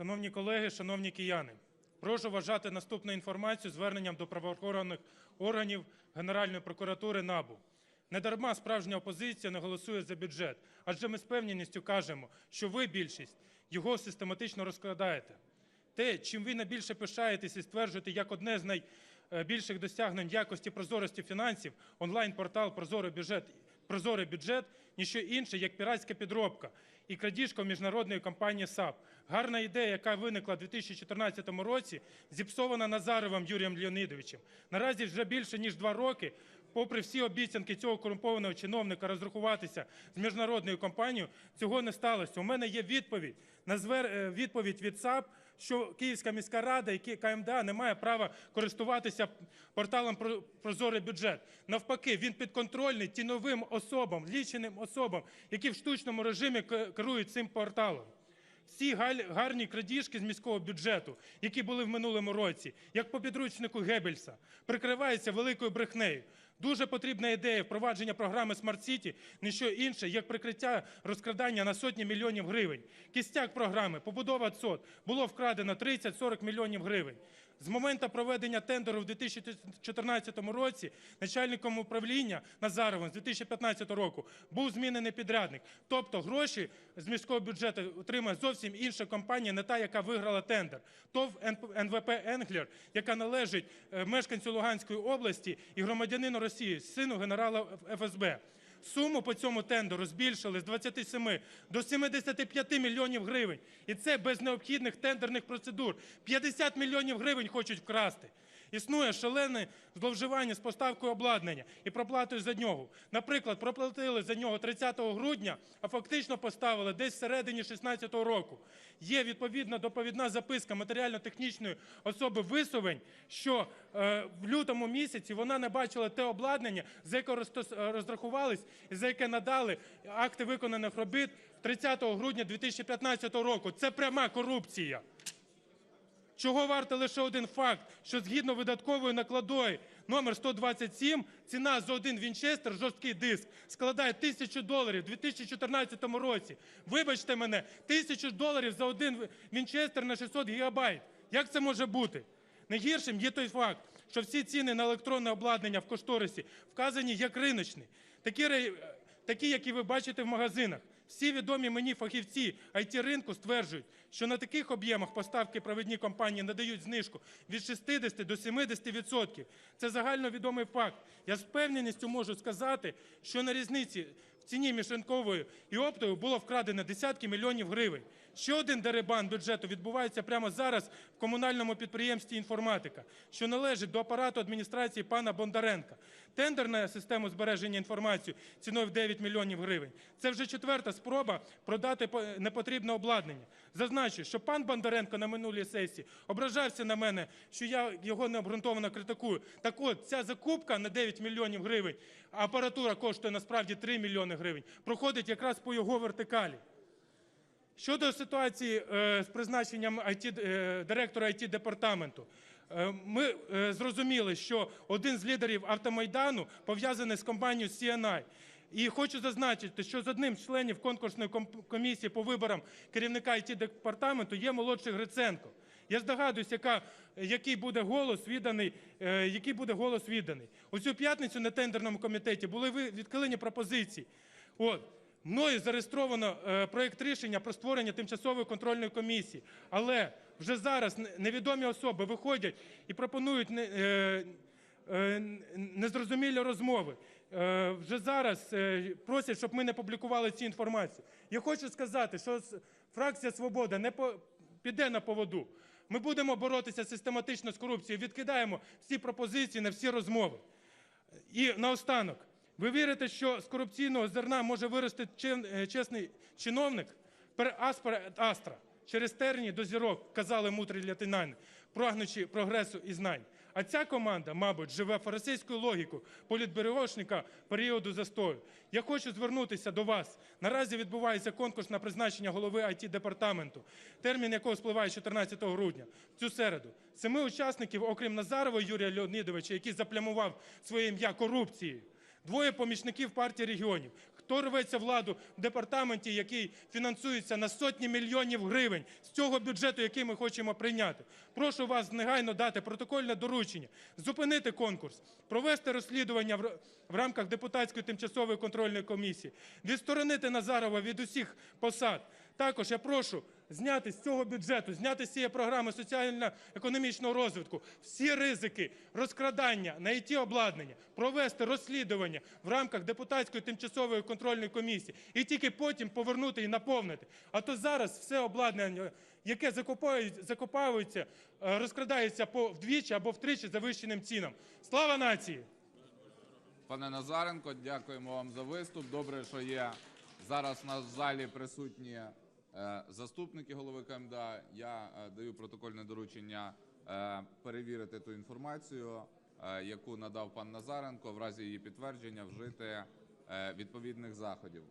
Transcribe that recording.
Шановні колеги, шановні кияни, прошу вважати наступну інформацію зверненням до правоохоронних органів Генеральної прокуратури НАБУ. Недарма справжня опозиція не голосує за бюджет, адже ми з певністю кажемо, що ви, більшість, його систематично розкрадаєте. Те, чим ви найбільше пишаєтесь і стверджуєте як одне з найбільших досягнень якості прозорості фінансів, онлайн-портал «Прозорий бюджет» прозорий бюджет ніщо інше, як піратська підробка і крадіжка міжнародної компанії САП. Гарна ідея, яка виникла у 2014 році, зіпсована Назаровим Юрієм Леонідовичем. Наразі вже більше ніж два роки, попри всі обіцянки цього корумпованого чиновника розрахуватися з міжнародною компанією, цього не сталося. У мене є відповідь на звер... е, відповідь від САП, що Київська міська рада і КМДА не має права користуватися порталом «Про- «Прозорий бюджет». Навпаки, він підконтрольний тіновим особам, ліченим особам, які в штучному режимі керують цим порталом. Всі гарні крадіжки з міського бюджету, які були в минулому році, як по підручнику Геббельса, прикриваються великою брехнею. Дуже потрібна ідея впровадження програми Smart City – не що інше, як прикриття розкрадання на сотні мільйонів гривень. Кістяк програми «Побудова ЦОД» було вкрадено 30-40 мільйонів гривень. З моменту проведення тендеру в 2014 році начальником управління Назаровим з 2015 року був змінений підрядник. Тобто гроші з міського бюджету отримає зовсім інша компанія, не та, яка виграла тендер. ТОВ НВП «Енглер», яка належить е, мешканцю Луганської області і громадянину Росії, сину генерала ФСБ. Суму по цьому тендеру збільшили з 27 до 75 мільйонів гривень. І це без необхідних тендерних процедур. 50 мільйонів гривень хочуть вкрасти. Існує шалене зловживання з поставкою обладнання і проплатою за нього. Наприклад, проплатили за нього 30 грудня, а фактично поставили десь всередині 2016 року. Є відповідна доповідна записка матеріально-технічної особи висувень, що е, в лютому місяці вона не бачила те обладнання, за яке розрахувались і за яке надали акти виконаних робіт 30 грудня 2015 року. Це пряма корупція. Чого варто лише один факт, що згідно видаткової накладої номер 127 ціна за один Вінчестер, жорсткий диск, складає тисячу доларів у 2014 році. Вибачте мене, тисячу доларів за один Вінчестер на 600 гігабайт. Як це може бути? Найгіршим є той факт, що всі ціни на електронне обладнання в кошторисі вказані як риночні, такі, такі, які ви бачите в магазинах. Всі відомі мені фахівці it ринку стверджують, що на таких об'ємах поставки провідні компанії надають знижку від 60 до 70%. Це загальновідомий факт. Я з впевненістю можу сказати, що на різниці в ціні між і оптовою було вкрадено десятки мільйонів гривень. Ще один дерибан бюджету відбувається прямо зараз в комунальному підприємстві «Інформатика», що належить до апарату адміністрації пана Бондаренка. Тендер на систему збереження інформації ціною в 9 мільйонів гривень. Це вже четверта спроба продати непотрібне обладнання. Зазначу, що пан Бондаренко на минулій сесії ображався на мене, що я його необґрунтовано критикую. Так от, ця закупка на 9 мільйонів гривень, апаратура коштує насправді 3 мільйони гривень, проходить якраз по його вертикалі. Щодо ситуації е, з призначенням IT, е, директора it департаменту, е, ми зрозуміли, що один з лідерів автомайдану пов'язаний з компанією CNI. І хочу зазначити, що з одним з членів конкурсної комісії по виборам керівника it департаменту є молодший Гриценко. Я здогадуюсь, яка, який буде голос відданий, е, який буде голос відданий. У цю п'ятницю на тендерному комітеті були відхилені пропозиції. От. Мною зареєстровано е, проєкт рішення про створення тимчасової контрольної комісії. Але вже зараз невідомі особи виходять і пропонують не- е, е, незрозумілі розмови. Е, Вже зараз е, просять, щоб ми не публікували цю інформацію. Я хочу сказати, що фракція «Свобода» не піде на поводу. Ми будемо боротися систематично з корупцією, відкидаємо всі пропозиції на всі розмови. І наостанок, ви вірите, що з корупційного зерна може вирости е, чесний чиновник? Ет астра. Через терні до зірок, казали мудрі лятинани, прагнучи прогресу і знань. А ця команда, мабуть, живе фарисейською логікою політбюрошника періоду застою. Я хочу звернутися до вас. Наразі відбувається конкурс на призначення голови it департаменту, термін якого спливає 14 грудня, цю середу. Семи учасників, окрім Назарова Юрія Леонідовича, який заплямував своє ім'я корупцією, двоє помічників партії регіонів. Хто рветься владу в департаменті, який фінансується на сотні мільйонів гривень з цього бюджету, який ми хочемо прийняти? Прошу вас негайно дати протокольне доручення, зупинити конкурс, провести розслідування в рамках депутатської тимчасової контрольної комісії, відсторонити Назарова від усіх посад. Також я прошу зняти з цього бюджету, зняти з цієї програми соціально-економічного розвитку всі ризики розкрадання на ІТ обладнання, провести розслідування в рамках депутатської тимчасової контрольної комісії і тільки потім повернути і наповнити. А то зараз все обладнання, яке закуповується, е, розкрадається по вдвічі або втричі завищеним цінам. Слава нації! Пане Назаренко, дякуємо вам за виступ. Добре, що є зараз у нас в залі присутні заступники голови КМДА. Я е, даю протокольне доручення е, перевірити ту інформацію, е, яку надав пан Назаренко, в разі її підтвердження вжити е, відповідних заходів.